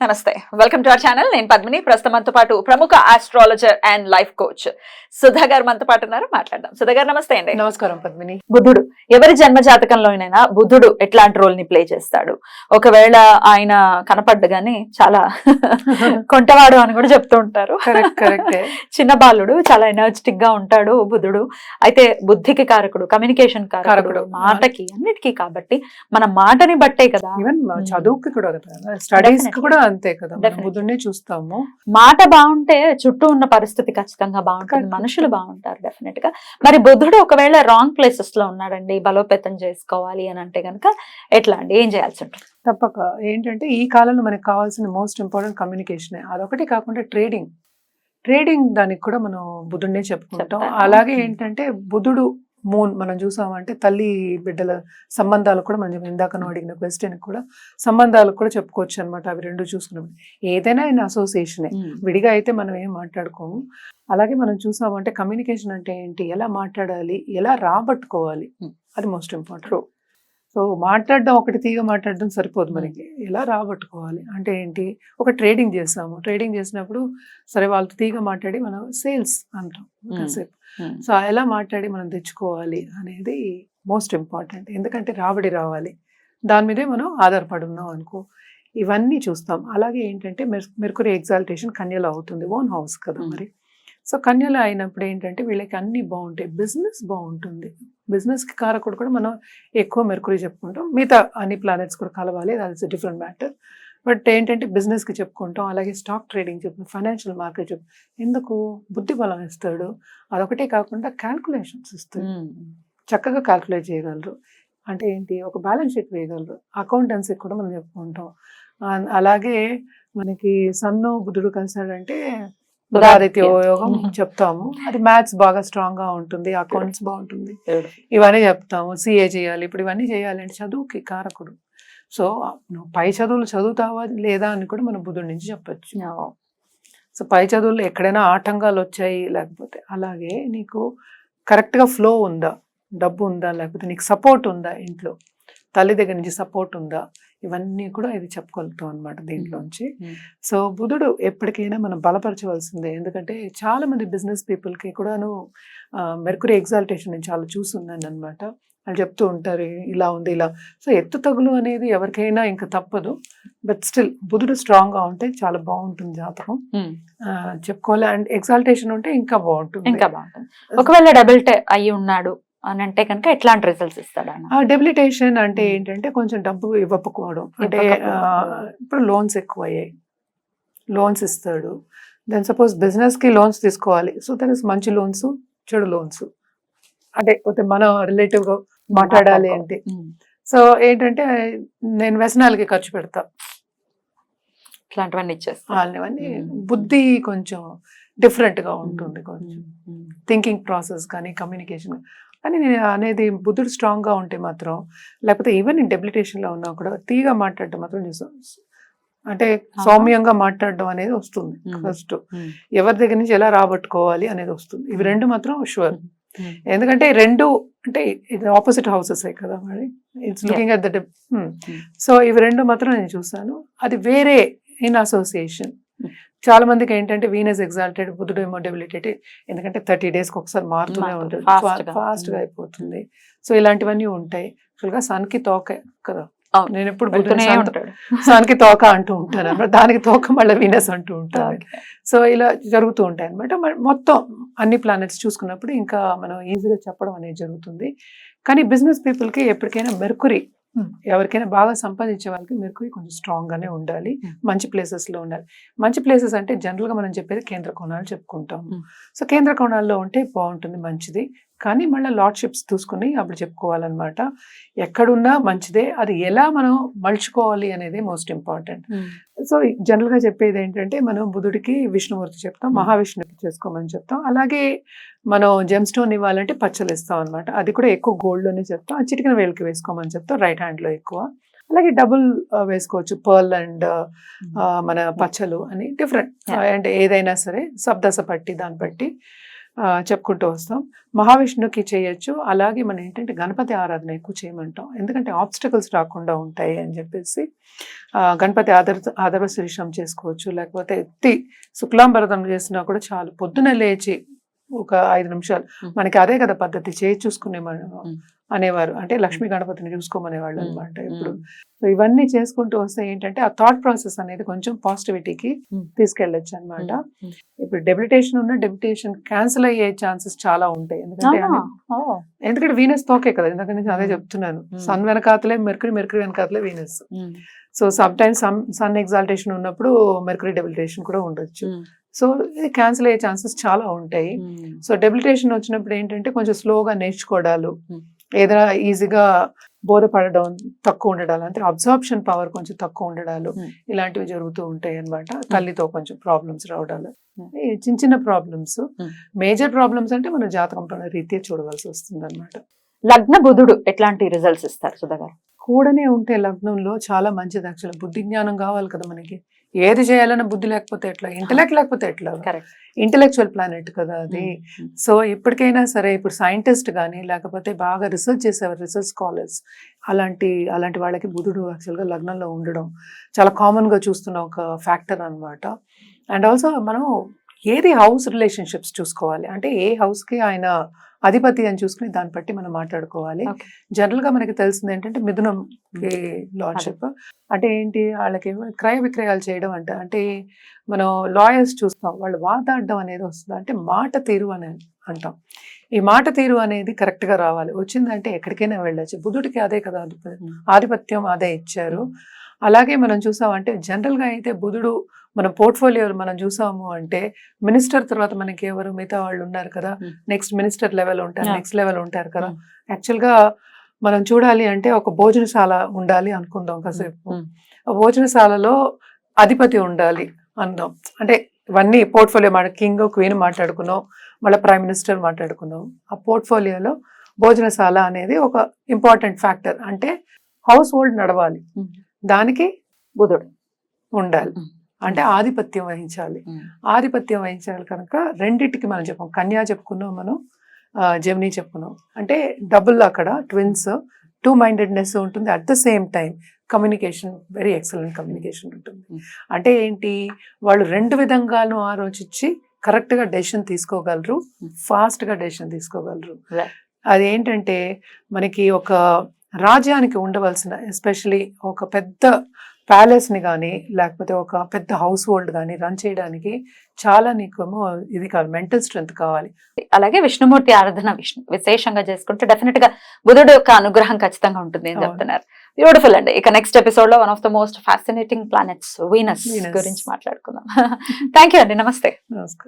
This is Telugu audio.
నమస్తే. వెల్కమ్ టు అవర్ ఛానల్ నేను పద్మిని. ప్రస్తుతం మనతో పాటు ప్రముఖ astrologer and life coach Sudha garu మనతో పాటు ఉన్నారు. మాట్లాడదాం. సుధా గారు నమస్తే అండి. నమస్కారం పద్మిని. బుద్ధుడు. ఎవరి జన్మ జాతకంలోనైనా బుద్ధుడు ఎట్లాంటి రోల్ని ప్లే చేస్తాడు? ఒకవేళ ఆయన కనపడ్డగానే చాలా కొంటవాడు అని కూడా చెప్తూ ఉంటారు. చిన్న బాలుడు చాలా ఎనర్జెటిక్గా ఉంటాడు బుద్ధుడు. అయితే బుద్ధికి కారకుడు కమ్యూనికేషన్ కారకుడు. మాటకి అన్నిటికీ కాబట్టి మన మాటని బట్టే కదా. Even Hmm. చదువుకి కూడా స్టడీస్. కూడా అంతే కదా. బుద్ధుడినే చూస్తాము. మాట బాగుంటే చుట్టూ ఉన్న పరిస్థితి ఖచ్చితంగా బాగుంటుంది. మనుషులు బాగుంటారు డెఫినెట్గా. మరి బుద్ధుడు ఒకవేళ రాంగ్ ప్లేసెస్లో ఉన్నాడండి బలోపేతం చేసుకోవాలి అని అంటే గనక ఎట్లా అండి? ఏం చేయాల్సి ఉంటుంది? తప్పక. ఏంటంటే ఈ కాలంలో మనకి కావాల్సిన మోస్ట్ ఇంపార్టెంట్ కమ్యూనికేషన్ అదొకటి కాకుండా ట్రేడింగ్ ట్రేడింగ్ దానికి కూడా మనం బుద్ధుడినే చెప్పుకుంటాం? అలాగే. ఏంటంటే బుధుడు మూన్ మనం చూసామంటే తల్లి బిడ్డల సంబంధాలు కూడా మనం ఇందాక నువ్వు అడిగిన క్వశ్చన్ కూడా సంబంధాలు కూడా చెప్పుకోవచ్చు అనమాట అవి రెండు చూసుకున్నప్పుడు. ఏదైనా ఇన్ అసోసియేషనే విడిగా అయితే మనం ఏం మాట్లాడుకోము. అలాగే మనం చూసామంటే కమ్యూనికేషన్ అంటే ఏంటి? ఎలా మాట్లాడాలి? ఎలా రాబట్టుకోవాలి. అది మోస్ట్ ఇంపార్టెంట్ సో మాట్లాడడం ఒకటి తీగ మాట్లాడడం సరిపోదు మనకి ఎలా రాబట్టుకోవాలి? అంటే ఏంటి? ఒక ట్రేడింగ్ చేస్తాము. ట్రేడింగ్ చేసినప్పుడు సరే వాళ్ళతో తీగ మాట్లాడి మనం సేల్స్ అంటాం కాసేపు. సో ఎలా మాట్లాడి మనం తెచ్చుకోవాలి అనేది మోస్ట్ ఇంపార్టెంట్. ఎందుకంటే రాబడి రావాలి. దాని మీదే మనం ఆధారపడి ఉన్నాం అనుకో. ఇవన్నీ చూస్తాం. అలాగే ఏంటంటే మెర్ మెర్కురీ ఎగ్జాల్టేషన్ కన్యలో అవుతుంది. ఓన్ హౌస్ కదా. మరి. సో కన్యలో అయినప్పుడు ఏంటంటే వీళ్ళకి అన్నీ బాగుంటాయి. బిజినెస్ బాగుంటుంది. బిజినెస్కి కారకుడు కూడా మనం ఎక్కువ మెర్కురీ చెప్పుకుంటాం. మిగతా అన్ని ప్లానెట్స్ కూడా కలవాలి. అది డిఫరెంట్ మ్యాటర్ బట్ ఏంటంటే బిజినెస్కి చెప్పుకుంటాం. అలాగే స్టాక్ ట్రేడింగ్ చెప్పుకుంటాం. ఫైనాన్షియల్ మార్కెట్ చెప్పు ఎందుకు? బుద్ధి బలం ఇస్తాడు. అదొకటే కాకుండా క్యాల్కులేషన్స్ ఇస్తాడు. చక్కగా క్యాల్కులేట్ చేయగలరు. అంటే ఏంటి? ఒక బ్యాలెన్స్ షీట్ వేయగలరు. అకౌంటెన్సీ కూడా మనం చెప్పుకుంటాం. అలాగే మనకి సన్ను బుద్ధుడు కలిసాడంటే బుధాదిత్య యోగం చెప్తాము. అది మ్యాథ్స్ బాగా స్ట్రాంగ్గా ఉంటుంది అకౌంట్స్ బాగుంటుంది. ఇవన్నీ చెప్తాము. సిఏ చేయాలి. ఇప్పుడు ఇవన్నీ చేయాలంటే చదువుకి కారకుడు. సో నువ్వు పై చదువులు చదువుతావా లేదా అని కూడా మనం బుద్ధుడి నుంచి చెప్పొచ్చు. సో పై చదువుల్లో ఎక్కడైనా ఆటంకాలు వచ్చాయి లేకపోతే అలాగే నీకు కరెక్ట్గా ఫ్లో ఉందా? డబ్బు ఉందా? లేకపోతే నీకు సపోర్ట్ ఉందా ఇంట్లో? తల్లి దగ్గర నుంచి సపోర్ట్ ఉందా? ఇవన్నీ కూడా ఇది చెప్పగలుగుతాం అనమాట దీంట్లోంచి. సో బుధుడు ఎప్పటికైనా మనం బలపరచవలసిందే. ఎందుకంటే చాలా మంది బిజినెస్ పీపుల్కి కూడాను మెర్కురీ ఎగ్జాల్టేషన్ నేను చాలా చూస్తున్నాను అనమాట వాళ్ళు చెప్తూ ఉంటారు ఇలా ఉంది ఇలా. సో ఎత్తు తగులు అనేది ఎవరికైనా ఇంకా తప్పదు. బట్ స్టిల్ బుధుడు స్ట్రాంగ్గా ఉంటే చాలా బాగుంటుంది జాతకం. చెప్పుకోవాలి. అండ్ ఎగ్జాల్టేషన్ ఉంటే ఇంకా బాగుంటుంది. ఇంకా బాగుంటుంది. ఒకవేళ డబుల్ అయ్యి ఉన్నాడు అని అంటే కనుక ఎట్లాంటి రిజల్ట్స్ ఇస్తాడు డెబిలిటేషన్ అంటే. ఏంటంటే కొంచెం డబ్బు ఇవ్వకపోవడం. అంటే ఇప్పుడు లోన్స్ ఎక్కువ అయ్యాయి లోన్స్ ఇస్తాడు. దెన్ సపోజ్ బిజినెస్కి లోన్స్ తీసుకోవాలి. సో దట్ ఇస్ మంచి లోన్స్ చెడు లోన్స్ అంటే మనం రిలేటివ్గా మాట్లాడాలి అంటే. సో ఏంటంటే నేను వ్యసనాలకి ఖర్చు పెడతా. ఇట్లాంటివన్నీ ఇచ్చేస్తా. Hmm. బుద్ధి కొంచెం డిఫరెంట్గా ఉంటుంది కొంచెం. థింకింగ్ ప్రాసెస్ కానీ కమ్యూనికేషన్ కానీ నేను అనేది బుద్ధుడు స్ట్రాంగ్గా ఉంటే మాత్రం లేకపోతే ఈవెన్ నేను డెబిలిటేషన్లో ఉన్నా కూడా తీగా మాట్లాడటం మాత్రం అంటే సౌమ్యంగా మాట్లాడడం అనేది వస్తుంది. ఫస్ట్. ఎవరి దగ్గర నుంచి ఎలా రాబట్టుకోవాలి అనేది వస్తుంది. ఇవి రెండు మాత్రం షూర్. ఎందుకంటే రెండు అంటే ఇది ఆపోజిట్ హౌసెస్ కదా మరి? It's looking at the. So ఇవి రెండు మాత్రం నేను చూసాను. అది వేరే ఇన్ అసోసియేషన్. చాలా మందికి ఏంటంటే వీనస్ ఎగ్జాల్టెడ్ బుద్ధుడు ఏమో డెబిలిటేటెడ్ ఎందుకంటే థర్టీ డేస్కి ఒకసారి మారుతూనే. ఉంటుంది Fast గా. ఫాస్ట్గా Hmm. అయిపోతుంది సో ఇలాంటివన్నీ ఉంటాయి యాక్చువల్గా సన్కి తోక కదా. నేను ఎప్పుడు వెళ్తూనే బుద్ధుడు ఉంటాడు సన్కి తోక అంటూ ఉంటాను అన్నమాట దానికి తోక మళ్ళీ వీనస్ అంటూ ఉంటాను. సో ఇలా జరుగుతూ ఉంటాయి అనమాట మొత్తం అన్ని ప్లానెట్స్ చూసుకున్నప్పుడు ఇంకా మనం ఈజీగా చెప్పడం అనేది జరుగుతుంది కానీ బిజినెస్ పీపుల్కి ఎప్పటికైనా మెర్కురీ. ఎవరికైనా బాగా సంపాదించే వాళ్ళకి మెర్కురీ కొంచెం స్ట్రాంగ్ గానే ఉండాలి. Hmm. మంచి ప్లేసెస్లో ఉండాలి. మంచి ప్లేసెస్ అంటే జనరల్గా మనం చెప్పేది కేంద్ర కోణాలు చెప్పుకుంటాం Hmm. సో కేంద్ర కోణాల్లో ఉంటే బాగుంటుంది మంచిది. కానీ మళ్ళీ లార్డ్షిప్స్ చూసుకుని అప్పుడు చెప్పుకోవాలన్నమాట. ఎక్కడున్నా మంచిదే అది ఎలా మనం మలుచుకోవాలి అనేది మోస్ట్ ఇంపార్టెంట్. సో జనరల్గా చెప్పేది ఏంటంటే మనం బుధుడికి విష్ణుమూర్తి చెప్తాం. మహావిష్ణుకి చేసుకోమని చెప్తాం. అలాగే మనం జెమ్ స్టోన్ ఇవ్వాలంటే పచ్చలు ఇస్తాం అనమాట అది కూడా ఎక్కువ గోల్డ్లోనే చెప్తాం. ఆ చిటికిన వేలకి వేసుకోమని చెప్తాం రైట్ హ్యాండ్లో ఎక్కువ. అలాగే డబుల్ వేసుకోవచ్చు పర్ల్ అండ్ మన పచ్చలు అని డిఫరెంట్. అండ్ ఏదైనా సరే సబ్దశ పట్టి దాన్ని బట్టి చెప్పుకుంటూ వస్తాం. మహావిష్ణుకి చేయొచ్చు. అలాగే మనం ఏంటంటే గణపతి ఆరాధన ఎక్కువ చేయమంటాం. ఎందుకంటే ఆబ్స్టకల్స్ రాకుండా ఉంటాయి అని చెప్పేసి గణపతి ఆదర్ ఆదర్వ శీర్షం చేసుకోవచ్చు. లేకపోతే ఎత్తి శుక్లాంబరదం చేసినా కూడా చాలు. పొద్దున లేచి ఒక ఐదు నిమిషాలు. మనకి అదే కదా పద్ధతి. చేయి చూసుకునే మనం. అనేవారు. అంటే లక్ష్మీ గణపతిని చూసుకోమనేవాళ్ళు అనమాట ఇప్పుడు. సో ఇవన్నీ చేసుకుంటూ వస్తే ఏంటంటే ఆ థాట్ ప్రాసెస్ అనేది కొంచెం పాజిటివిటీకి. తీసుకెళ్ళొచ్చు అనమాట. ఇప్పుడు డెబిటేషన్ ఉన్న డెబిటేషన్ క్యాన్సిల్ అయ్యే ఛాన్సెస్ చాలా ఉంటాయి. ఎందుకంటే ఎందుకంటే వీనస్ తోకే కదా ఎందుకంటే నేను అదే. చెప్తున్నాను. సన్ వెనకాతలే Mercury Mercury వెనకాతలే Venus so some times sun sun exaltation ఉన్నప్పుడు మెర్కురీ డెబిటేషన్ కూడా ఉండొచ్చు. సో ఇది క్యాన్సిల్ అయ్యే ఛాన్సెస్ చాలా ఉంటాయి. సో డెబిలిటేషన్ వచ్చినప్పుడు ఏంటంటే కొంచెం స్లోగా నేర్చుకోవడాలు. ఏదైనా ఈజీగా బోధపడడం తక్కువ ఉండడాలు అంటే అబ్జార్ప్షన్ పవర్ కొంచెం తక్కువ ఉండడాలు. ఇలాంటివి జరుగుతూ ఉంటాయి అన్నమాట. తల్లితో కొంచెం ప్రాబ్లమ్స్ రావడాలు. చిన్న చిన్న ప్రాబ్లమ్స్. మేజర్ ప్రాబ్లమ్స్ అంటే మన జాతకం రీత్యా చూడవలసి వస్తుంది అనమాట లగ్న బుధుడు ఎట్లాంటి రిజల్ట్స్ ఇస్తారు సుధా గారు కూడనే ఉంటే లగ్నంలో చాలా మంచిది యాక్చువల్ బుద్ధి జ్ఞానం కావాలి కదా మనకి. ఏది చేయాలన్న బుద్ధి లేకపోతే ఎట్లా? ఇంటలెక్ట్ లేకపోతే ఎట్లా? ఇంటలెక్చువల్ ప్లానెట్ కదా అది. సో ఎప్పటికైనా సరే ఇప్పుడు సైంటిస్ట్ కానీ లేకపోతే బాగా రీసెర్చ్ చేసేవారు రీసెర్చ్ స్కాలర్స్ అలాంటి అలాంటి వాళ్ళకి బుధుడు యాక్చువల్గా లగ్నంలో ఉండడం చాలా కామన్గా చూస్తున్న ఒక ఫ్యాక్టర్ అన్నమాట. అండ్ ఆల్సో మనం ఏది హౌస్ రిలేషన్షిప్స్ చూసుకోవాలి? అంటే ఏ హౌస్కి ఆయన అధిపతి అని చూసుకుని దాన్ని బట్టి మనం మాట్లాడుకోవాలి. Okay. జనరల్గా మనకి తెలిసింది ఏంటంటే మిథునం లార్డ్షిప్. అంటే ఏంటి? వాళ్ళకి క్రయ విక్రయాలు చేయడం అంటే. అంటే మనం లాయర్స్ చూస్తాం. వాళ్ళు వాదాడడం అనేది వస్తుంది. అంటే మాట తీరు అని అంటాం. ఈ మాట తీరు అనేది correct గా రావాలి. వచ్చిందంటే ఎక్కడికైనా వెళ్ళొచ్చు. బుధుడికి అదే కదా. ఆధిపత్యం అదే ఇచ్చారు. అలాగే మనం చూసామంటే జనరల్గా అయితే బుధుడు మన పోర్ట్ఫోలియో మనం చూసాము అంటే మినిస్టర్ తర్వాత మనకి ఎవరు మిగతా వాళ్ళు ఉన్నారు కదా. నెక్స్ట్ మినిస్టర్ లెవెల్ ఉంటారు. నెక్స్ట్ లెవెల్ ఉంటారు కదా. యాక్చువల్గా మనం చూడాలి అంటే ఒక భోజనశాల ఉండాలి అనుకుందాం కాసేపు. ఆ భోజనశాలలో అధిపతి ఉండాలి అందాం అంటే ఇవన్నీ పోర్ట్ఫోలియో మాట కింగ్ క్వీన్ మాట్లాడుకున్నాం మళ్ళీ ప్రైమ్ మినిస్టర్ మాట్లాడుకున్నాం ఆ పోర్ట్ఫోలియోలో భోజనశాల అనేది ఒక ఇంపార్టెంట్ ఫ్యాక్టర్ అంటే హౌస్ హోల్డ్ నడవాలి. దానికి బుధుడు ఉండాలి. అంటే ఆధిపత్యం వహించాలి. ఆధిపత్యం వహించాలి కనుక రెండిటికి మనం చెప్పాం. కన్యా చెప్పుకున్నాం మనం జెమినీ చెప్పుకున్నాం. అంటే డబుల్ అక్కడ ట్విన్స్ టూ మైండెడ్నెస్ ఉంటుంది. At the same time communication very excellent communication ఉంటుంది. అంటే ఏంటి? వాళ్ళు రెండు విధంగాను ఆలోచించి కరెక్ట్గా డెసిషన్ తీసుకోగలరు. ఫాస్ట్గా డెసిషన్ తీసుకోగలరు. అదేంటంటే మనకి ఒక రాజ్యానికి ఉండవలసిన ఎస్పెషలీ ఒక పెద్ద ప్యాలెస్ని కానీ లేకపోతే ఒక పెద్ద హౌస్ హోల్డ్ కానీ రన్ చేయడానికి చాలా నీకేమో ఇది కావాలి మెంటల్ స్ట్రెంగ్త్ కావాలి. అలాగే విష్ణుమూర్తి ఆరాధన విష్ణు విశేషంగా చేసుకుంటే డెఫినెట్గా బుధుడు యొక్క అనుగ్రహం ఖచ్చితంగా ఉంటుంది అని. చెప్తున్నారు. బ్యూటిఫుల్ అండి. ఇక నెక్స్ట్ ఎపిసోడ్లో one of the most fascinating planets Venus. గురించి మాట్లాడుకుందాం. థ్యాంక్ యూ అండి. నమస్తే. నమస్కారం.